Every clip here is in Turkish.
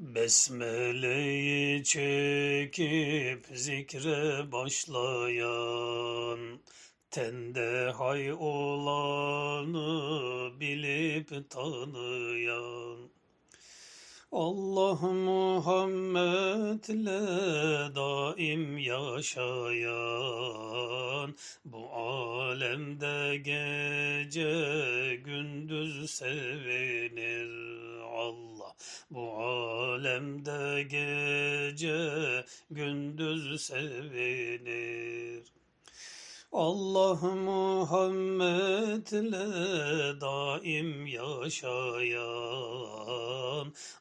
Besmele'yi çekip zikre başlayan, tende hay olanı bilip tanıyan, Allah Muhammed'le daim yaşayan, bu alemde gece gündüz sevinir Allah. Bu alemde gece gündüz sevinir. Allah Muhammed'le daim yaşayan,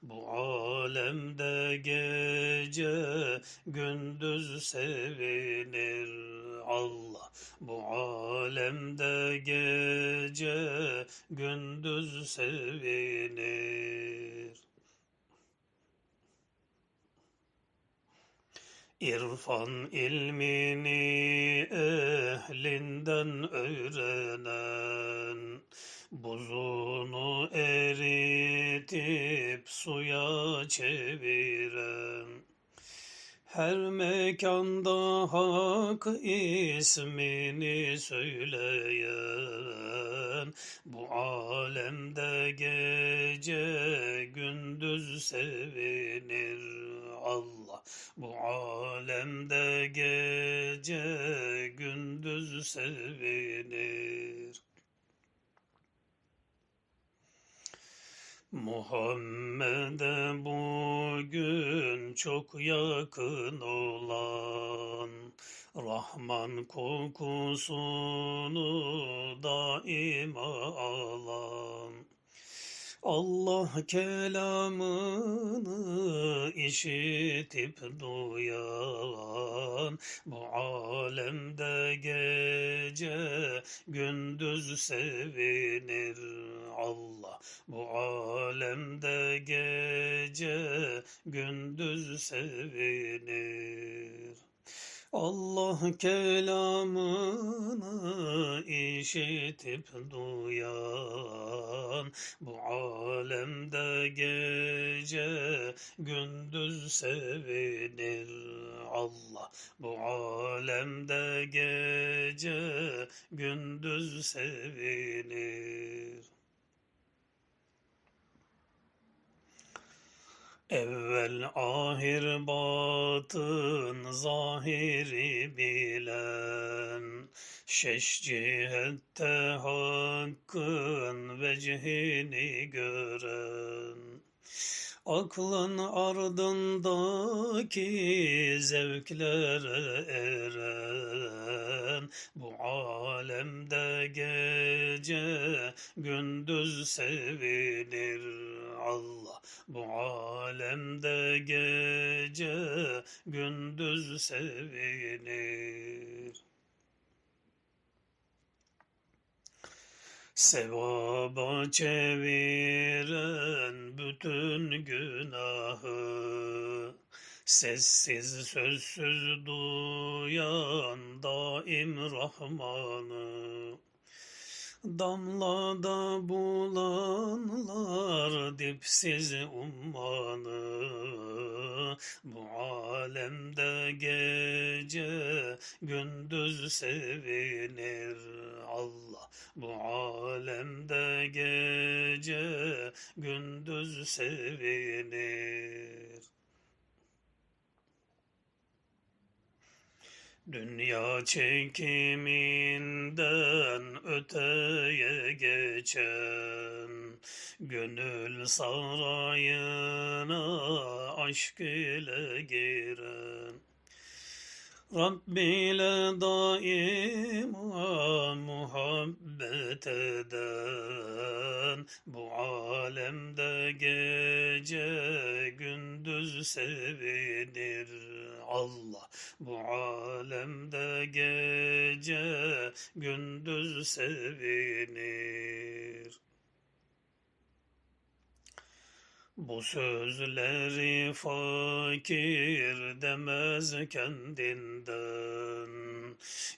bu alemde gece gündüz sevinir Allah. Bu alemde gece gündüz sevinir. İrfan ilmini ehlinden öğrenen, buzunu eritip suya çeviren, her mekanda hak ismini söyleyen, bu alemde gece gündüz sevinir. Bu alemde gece gündüz sevinir. Muhammed'e bugün çok yakın olan, Rahman kokusunu daima alan, Allah kelamını işitip duyan, bu alemde gece gündüz sevinir Allah. Bu alemde gece gündüz sevinir. Allah kelamını işitip duyan, bu alemde gece gündüz sevinir Allah. Bu alemde gece gündüz sevinir. Evvel ahir batın zahiri bilen, Şeş cihette hakkın vecihini gören, Aklın ardındaki zevklere eren, bu alemde gece gündüz sevinir Allah. Bu alemde gece gündüz sevinir. Sevaba çeviren bütün günahı, Sessiz sözsüz duyan daim Rahmanı, Damlada bulanlar dipsiz ummanı, Bu alemde gece gündüz sevinir Allah. Bu alemde gece gündüz sevinir. Dünya çekiminden öteye geçen, Gönül sarayına aşk ile giren, Rabb ile daima muhabbet eden, Bu alemde gece gündüz sevinir Allah. Bu alemde gece gündüz sevinir. Bu sözleri fakir demez kendinden,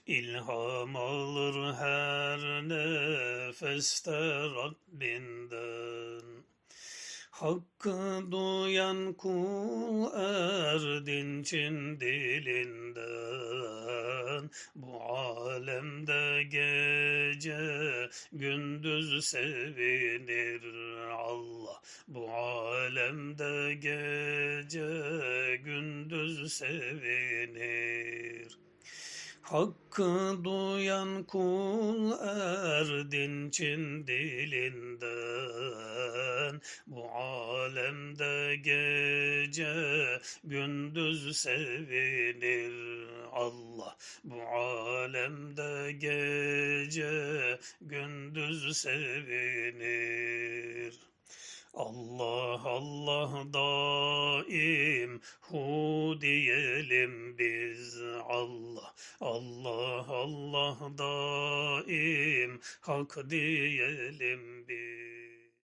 İlham alır her nefeste Rabbinden. Hakkı duyan kul erdinçin dilinden. Bu alemde gece gündüz sevinir alemde gece gündüz sevinir. Hakkı duyan kul erdinçin dilinden. Bu alemde gece gündüz sevinir. Allah Bu alemde gece gündüz sevinir Allah Allah daim hu diyelim biz. Allah Allah Allah daim hak diyelim biz